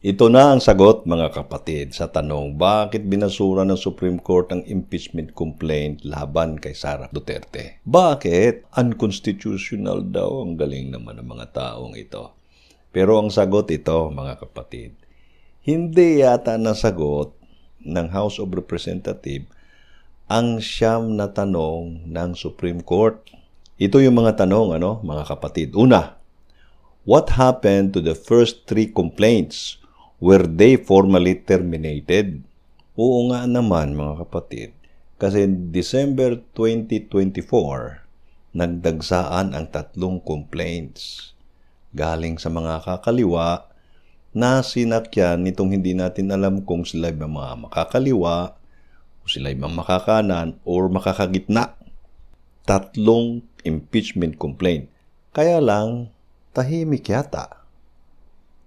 Ito na ang sagot mga kapatid sa tanong bakit binasura ng Supreme Court ang impeachment complaint laban kay Sara Duterte. Bakit? Unconstitutional daw ang galing naman ng mga taong ito. Pero ang sagot ito mga kapatid, hindi yata nasagot ng House of Representatives ang siyam na tanong ng Supreme Court. Ito yung mga tanong ano mga kapatid. Una, what happened to the first three complaints were they formally terminated? Oo nga naman mga kapatid. Kasi December 2024, nagdagsaan ang tatlong complaints galing sa mga kakaliwa na sinakyan nitong hindi natin alam kung sila ay mga makakaliwa, o sila mga makakanan, or makakagitna. Tatlong impeachment complaint. Kaya lang, tahimik yata.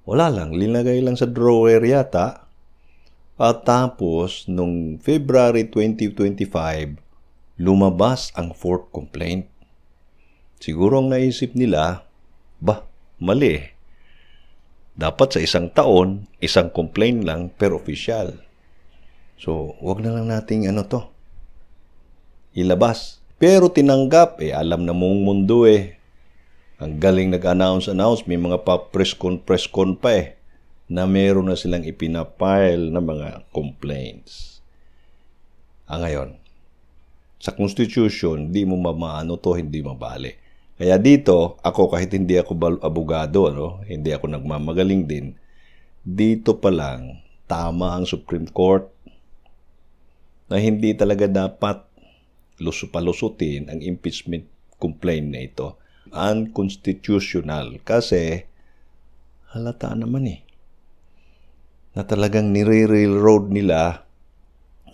Wala lang, linagay lang sa drawer yata. At tapos, nung February 2025, lumabas ang fourth complaint. Siguro ang naisip nila, bah, mali. Dapat sa isang taon, isang complaint lang per official. So, wag na lang nating ano to, ilabas. Pero tinanggap, eh alam na mong mundo eh. Ang galing nag-announce-announce, may mga pa press con press con pa eh, na meron na silang ipinapile na mga complaints. Ah, ngayon, sa Constitution, di mo mamaano to, hindi mabali. Kaya dito, ako kahit hindi ako abogado, no? hindi ako nagmamagaling din, dito pa lang, tama ang Supreme Court na hindi talaga dapat lusupalusutin ang impeachment complaint na ito. Unconstitutional kasi halata naman eh na talagang nire-railroad nila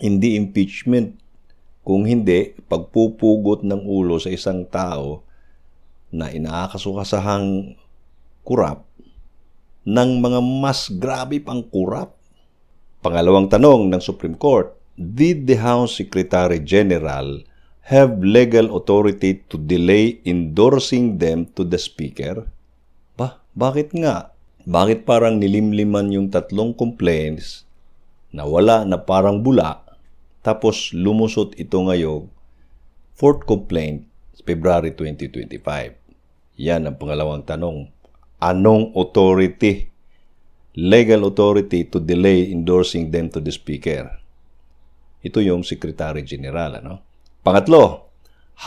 hindi impeachment kung hindi pagpupugot ng ulo sa isang tao na inaakasukasahang kurap ng mga mas grabe pang kurap. Pangalawang tanong ng Supreme Court, did the House Secretary General have legal authority to delay endorsing them to the Speaker? Ba, bakit nga? Bakit parang nilimliman yung tatlong complaints na wala na parang bula tapos lumusot ito ngayong fourth complaint February 2025? Yan ang pangalawang tanong. Anong authority? Legal authority to delay endorsing them to the Speaker. Ito yung Secretary General, ano? Pangatlo,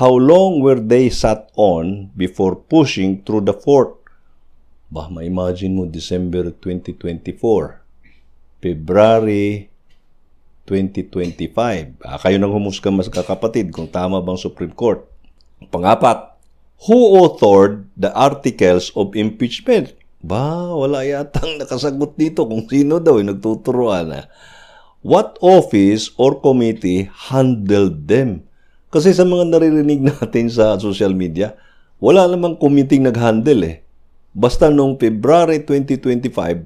how long were they sat on before pushing through the fort? Bah, ma-imagine mo, December 2024, February 2025. Ah, kayo nang humusga mas kakapatid kung tama bang Supreme Court. Pangapat, who authored the articles of impeachment? Ba, wala yatang nakasagot dito kung sino daw yung nagtuturuan. Ah. What office or committee handled them? Kasi sa mga naririnig natin sa social media, wala namang committee nag-handle eh. Basta noong February 2025,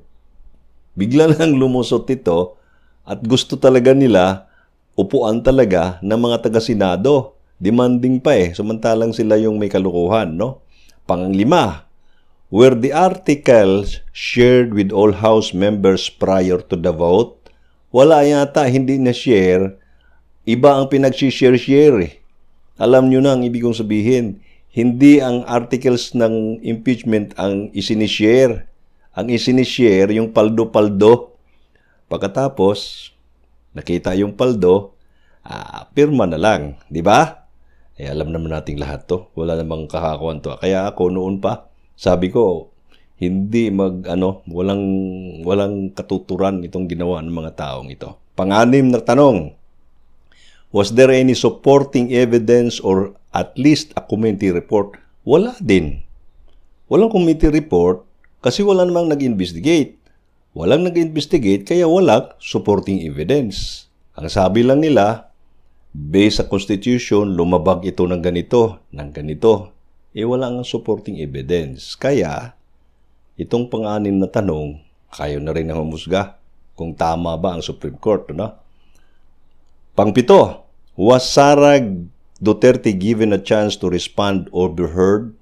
bigla lang lumusot ito at gusto talaga nila upuan talaga ng mga taga-senado. Demanding pa eh, samantalang sila yung may kalukuhan, no? Panglima, were the articles shared with all House members prior to the vote? Wala yata, hindi na-share. Iba ang pinag-share-share eh. Alam nyo na ang ibig kong sabihin. Hindi ang articles ng impeachment ang isinishare. Ang isinishare, yung paldo-paldo. Pagkatapos, nakita yung paldo, ah, pirma na lang. Di ba? Eh, alam naman nating lahat to. Wala namang kakakuan to. Kaya ako noon pa, sabi ko, hindi mag ano, walang walang katuturan itong ginawa ng mga taong ito. Panganim na tanong. Was there any supporting evidence or at least a committee report? Wala din. Walang committee report kasi wala namang nag-investigate. Walang nag-investigate kaya walang supporting evidence. Ang sabi lang nila, based sa Constitution, lumabag ito ng ganito, ng ganito. Eh wala ang supporting evidence. Kaya, itong pang-anim na tanong, kayo na rin ang humusga kung tama ba ang Supreme Court. No? Pangpito, was Sara Duterte given a chance to respond or be heard?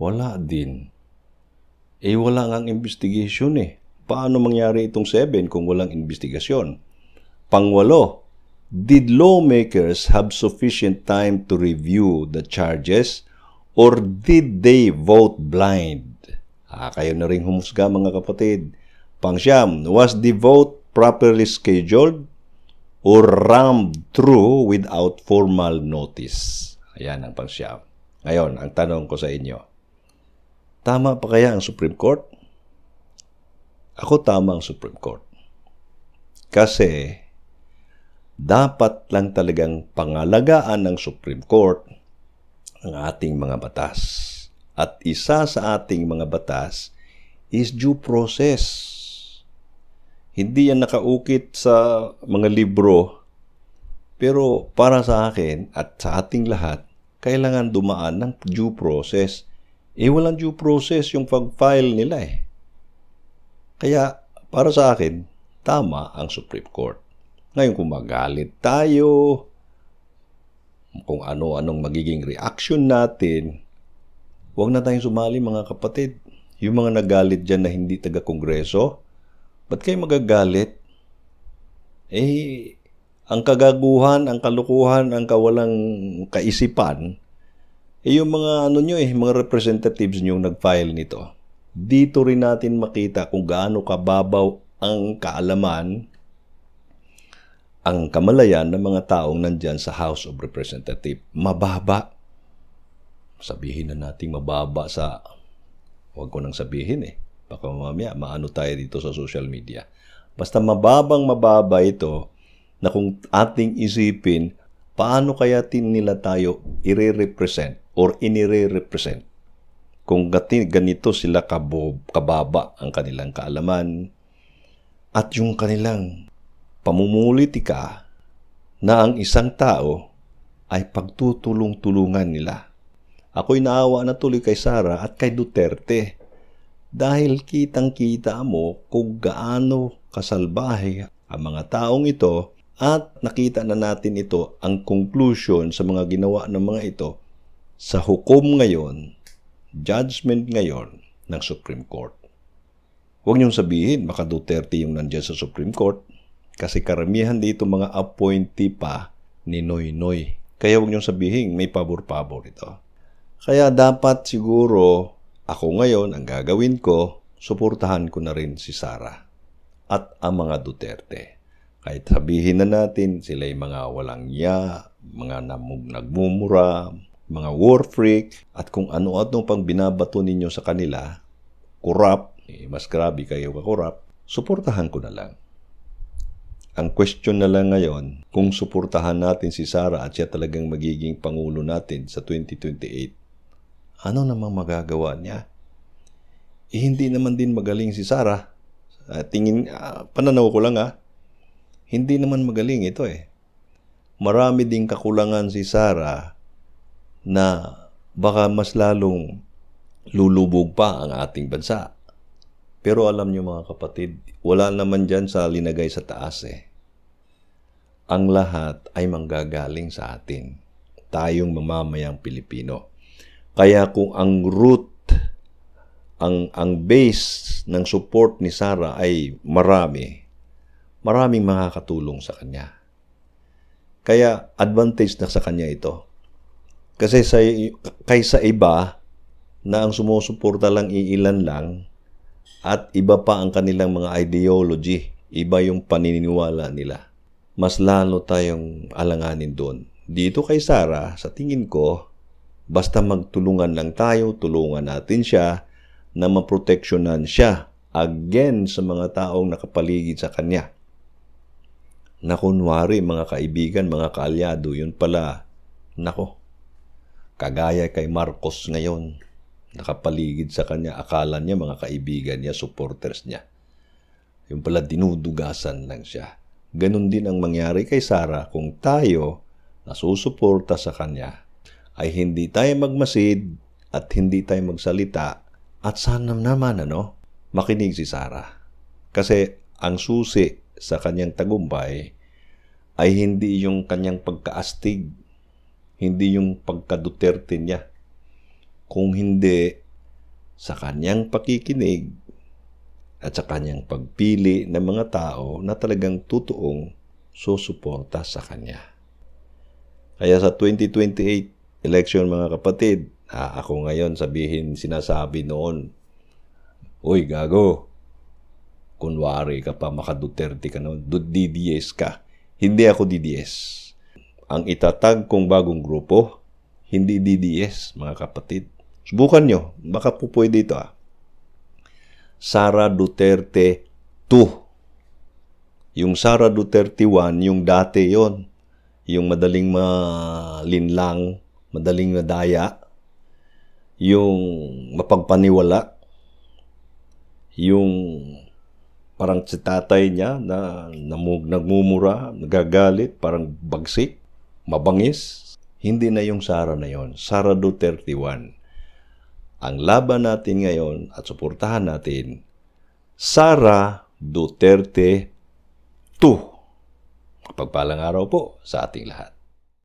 Wala din. Eh wala nga investigation eh. paano mangyari itong 7 kung walang investigasyon? Pangwalo, did lawmakers have sufficient time to review the charges or did they vote blind? Ah, kayo na rin humusga mga kapatid. Pangsyam, was the vote properly scheduled or rammed through without formal notice? Ayan ang pangsyam. Ngayon, ang tanong ko sa inyo, tama pa kaya ang Supreme Court? Ako tama ang Supreme Court. Kasi dapat lang talagang pangalagaan ng Supreme Court ang ating mga batas. At isa sa ating mga batas is due process. Hindi yan nakaukit sa mga libro, pero para sa akin at sa ating lahat, kailangan dumaan ng due process. Eh, walang due process yung pag-file nila eh. Kaya, para sa akin, tama ang Supreme Court. Ngayon, kung magalit tayo, kung ano-anong magiging reaction natin, huwag na tayong sumali mga kapatid. Yung mga nagalit dyan na hindi taga-kongreso, ba't kayo magagalit? Eh, ang kagaguhan, ang kalukuhan, ang kawalang kaisipan, eh yung mga ano nyo eh, mga representatives nyo nag-file nito. Dito rin natin makita kung gaano kababaw ang kaalaman, ang kamalayan ng mga taong nandyan sa House of Representatives. Mababa. Sabihin na natin mababa sa, huwag ko nang sabihin eh. Baka mamaya maano tayo dito sa social media. Basta mababang mababa ito na kung ating isipin, paano kaya tin nila tayo i-represent or inire-represent kung ganito sila kabo, kababa ang kanilang kaalaman at yung kanilang pamumulitika na ang isang tao ay pagtutulong-tulungan nila. Ako'y naawa na tuloy kay Sara at kay Duterte dahil kitang-kita mo kung gaano kasalbahe ang mga taong ito at nakita na natin ito ang conclusion sa mga ginawa ng mga ito sa hukom ngayon judgment ngayon ng Supreme Court. Huwag niyong sabihin, baka Duterte yung nandyan sa Supreme Court kasi karamihan dito mga appointee pa ni Noy Noy. Kaya huwag niyong sabihin, may pabor-pabor ito. Kaya dapat siguro ako ngayon, ang gagawin ko, suportahan ko na rin si Sara at ang mga Duterte. Kahit sabihin na natin, sila yung mga walang ya, mga namug, nagmumura, mga war freak, at kung ano-ano pang binabato ninyo sa kanila, kurap, eh, mas grabe kayo kakurap, suportahan ko na lang. Ang question na lang ngayon, kung suportahan natin si Sara at siya talagang magiging pangulo natin sa 2028, ano namang magagawa niya? Eh, hindi naman din magaling si Sara. Uh, tingin, uh, pananaw ko lang ah, hindi naman magaling ito eh. Marami ding kakulangan si Sara na baka mas lalong lulubog pa ang ating bansa. Pero alam nyo mga kapatid, wala naman dyan sa linagay sa taas eh. Ang lahat ay manggagaling sa atin. Tayong mamamayang Pilipino. Kaya kung ang root, ang, ang base ng support ni Sara ay marami, maraming makakatulong sa kanya. Kaya advantage na sa kanya ito. Kasi sa, kaysa iba na ang sumusuporta lang iilan lang at iba pa ang kanilang mga ideology, iba yung paniniwala nila mas lalo tayong alanganin doon. Dito kay Sarah, sa tingin ko, basta magtulungan lang tayo, tulungan natin siya na maproteksyonan siya again sa mga taong nakapaligid sa kanya. Na kunwari, mga kaibigan, mga kaalyado, yun pala, nako, kagaya kay Marcos ngayon, nakapaligid sa kanya, akala niya mga kaibigan niya, supporters niya. Yung pala dinudugasan lang siya. Ganon din ang mangyari kay Sarah kung tayo na susuporta sa kanya ay hindi tayo magmasid at hindi tayo magsalita at sana naman ano, makinig si Sarah. Kasi ang susi sa kanyang tagumpay ay hindi yung kanyang pagkaastig, hindi yung pagkaduterte niya. Kung hindi sa kanyang pakikinig at sa kanyang pagpili ng mga tao na talagang totoong susuporta sa kanya. Kaya sa 2028 election mga kapatid, ah, ako ngayon sabihin sinasabi noon, Uy, gago, kunwari ka pa, maka Duterte ka noon, DDS ka. Hindi ako DDS. Ang itatag kong bagong grupo, hindi DDS, mga kapatid. Subukan nyo, baka po pwede ito ah. Sara Duterte 2. Yung Sara Duterte 1, yung dati yon Yung madaling malinlang, madaling madaya, yung mapagpaniwala, yung parang si tatay niya na namug, nagmumura, nagagalit, parang bagsik, mabangis. Hindi na yung Sara na yon. Sara Duterte 1. Ang laban natin ngayon at suportahan natin, Sara Duterte 2. Pagpalang araw po sa ating lahat.